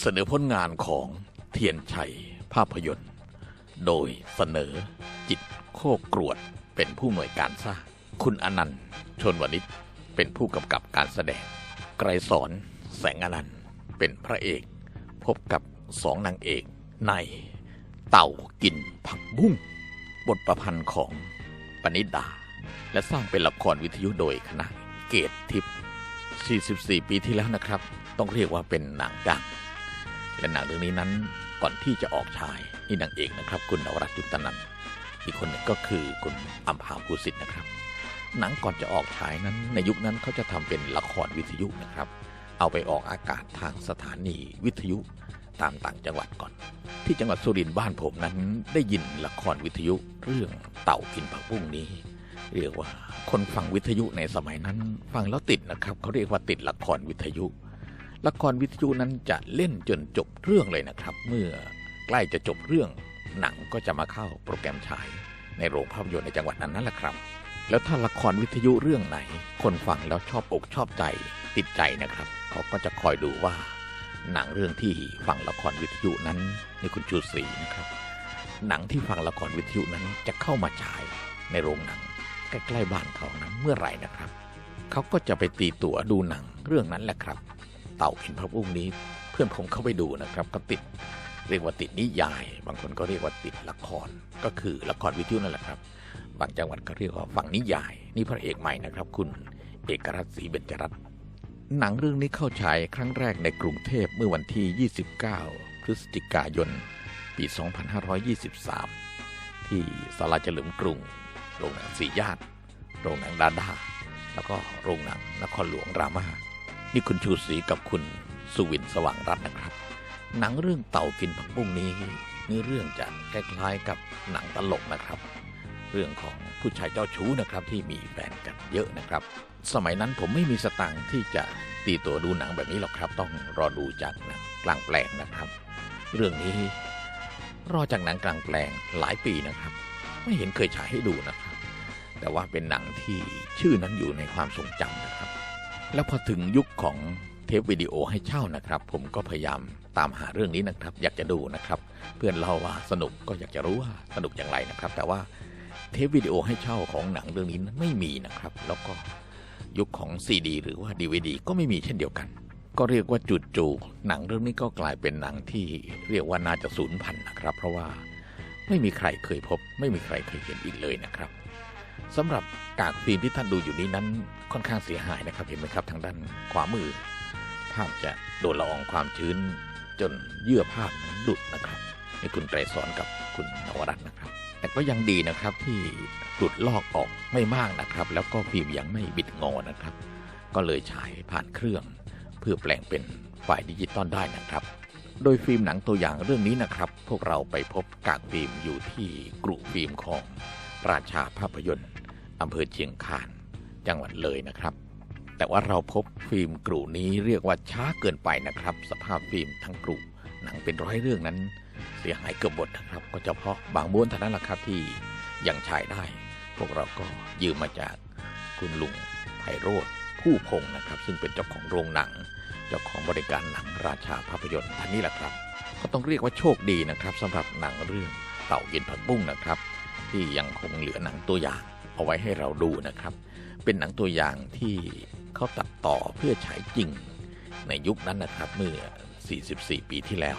เสนอผลงานของเทียนชัยภาพยนตร์ โดยเสนอจิตโคกรวดเป็นผู้หน่วยการสร้าง คุณอนันต์ชนวนิชเป็นผู้กำกับการแสดง ไกรสอนแสงอนันต์เป็นพระเอก พบกับสองนางเอกในเต่ากินผักบุ้งบทประพันธ์ของปณิดา และสร้างเป็นละครวิทยุโดยคณะเกตทิพย์44 ปีที่แล้วนะครับ ต้องเรียกว่าเป็นหนังดัง และหนังเรื่องนี้นั้นก่อนที่จะออกฉายนี่นางเอกนะครับ คุณนวรัตน์จุตนันท์อีกคนหนึ่งก็คือคุณอัมพาภูสิทธิ์นะครับ หนังก่อนจะออกฉายนั้น ในยุคนั้นเขาจะทำเป็นละครวิทยุนะครับ เอาไปออกอากาศทางสถานีวิทยุตามต่างจังหวัดก่อน ที่จังหวัดสุรินทร์บ้านผมนั้นได้ยินละครวิทยุเรื่องเต่ากินผักบุ้งนี้ เรียกว่าคนฟังวิทยุในสมัยนั้น ฟังแล้วติดนะครับเขาเรียกว่าติดละครวิทยุ ละครวิทยุนั้นจะเล่นจนจบเรื่องเลยนะครับ เมื่อใกล้จะจบเรื่อง หนังก็จะมาเข้าโปรแกรมฉาย ในโรงภาพยนตร์ในจังหวัดนั้นนั่นแหละครับ แล้วถ้าละครวิทยุเรื่องไหน คนฟังแล้วชอบอกชอบใจติดใจนะครับ เขาก็จะคอยดูว่า หนังเรื่องที่ฟังละครวิทยุนั้นนี่คุณชูศรีนะครับ หนังที่ฟังละครวิทยุนั้นจะเข้ามาฉายในโรงหนัง ใกล้ๆบ้านเขานั้นเมื่อไหร่นะครับ เขาก็จะไปตีตั๋วดูหนังเรื่องนั้นแหละครับ เต่ากินพระบุ้งนี้ เพื่อนผมเข้าไปดูนะครับ ก็ติดเรียกว่าติดนิยาย บางคนก็เรียกว่าติดละคร ก็คือละครวิทยุนั่นแหละครับ บางจังหวัดก็เรียกว่าฝั่งนิยาย นี่พระเอกใหม่นะครับ คุณเอกรัตน์ศรีเบญจรัตน์หนังเรื่องนี้เข้าฉายครั้งแรกในกรุงเทพเมื่อวันที่ 29 พฤศจิกายน ปี 2523 ที่สาราเฉลิมกรุง โรงหนังสีญาติ โรงหนังดาดา แล้วก็โรงหนังนครหลวงรามา นี่คุณชูศรีกับคุณสุวินสว่างรัตน์นะครับ หนังเรื่องเต่ากินผักบุ้งนี้เนื้อเรื่องจะคล้ายๆกับหนังตลกนะครับ เรื่องของผู้ชายเจ้าชู้นะครับที่มีแฟนกันเยอะนะครับ สมัยนั้นผมไม่มีสตังค์ที่จะตีตัวดูหนังแบบนี้หรอกครับ ต้องรอดูจากหนังกลางแปลงนะครับ เรื่องนี้รอจากหนังกลางแปลงหลายปีนะครับ ไม่เห็นเคยฉายให้ดูนะครับ แต่ว่าเป็นหนังที่ชื่อนั้นอยู่ในความทรงจำนะครับ แล้วพอถึงยุคของเทปวิดีโอให้เช่านะครับ ผมก็พยายามตามหาเรื่องนี้นะครับ อยากจะดูนะครับ เพื่อนเล่าว่าสนุกก็อยากจะรู้ว่าสนุกอย่างไรนะครับ แต่ว่าเทปวิดีโอให้เช่าของหนังเรื่องนี้นไม่มีนะครับ แล้วก็ยุคของซีดีหรือว่าดีวดีก็ไม่มีเช่นเดียวกัน ก็เรียกว่าจุดจูหนังเรื่องนี้ก็กลายเป็นหนังที่เรียกว่าน่าจะสูญพันธุ์นะครับ เพราะว่าไม่มีใครเคยพบ ไม่มีใครเคยเห็นอีกเลยนะครับ สำหรับกากฟิล์มที่ท่านดูอยู่นี้นั้นค่อนข้างเสียหายนะครับเห็นไหมครับทางด้านขวามือ ภาพจะโดนละอองความชื้น จนเยื่อภาพนั้นหลุดนะครับนี่คุณไกรสอนกับคุณนวรัตน์นะครับ แต่ก็ยังดีนะครับที่หลุดลอกออกไม่มากนะครับ แล้วก็ฟิล์มยังไม่บิดงอนะครับ ก็เลยฉายผ่านเครื่อง เพื่อแปลงเป็นไฟล์ดิจิตอลได้นะครับ โดยฟิล์มหนังตัวอย่างเรื่องนี้นะครับ พวกเราไปพบกากฟิล์มอยู่ที่กรุฟิล์มของราชาภาพยนตร์ อำเภอเชียงคาน จังหวัดเลยนะครับ แต่ว่าเราพบฟิล์มกรุนี้เรียกว่าช้าเกินไปนะครับ สภาพฟิล์มทั้งกรุหนังเป็นร้อยเรื่องนั้น เสียหายเกือบหมดนะครับ ก็เฉพาะบางม้วนเท่านั้นแหละครับที่ยังฉายได้ พวกเราก็ยืมมาจากคุณลุงไพโรธผู้พงศ์นะครับ ซึ่งเป็นเจ้าของโรงหนัง เจ้าของบริการหนังราชาภาพยนตร์ท่านนี้แหละครับ ก็ต้องเรียกว่าโชคดีนะครับสำหรับหนังเรื่องเต่ากินผักบุ้งนะครับ ที่ยังคงเหลือหนังตัวอย่าง เอาไว้ให้เราดูนะครับ เป็นหนังตัวอย่างที่เขาตัดต่อเพื่อฉายจริงในยุคนั้นนะครับเมื่อ 44 ปีที่แล้ว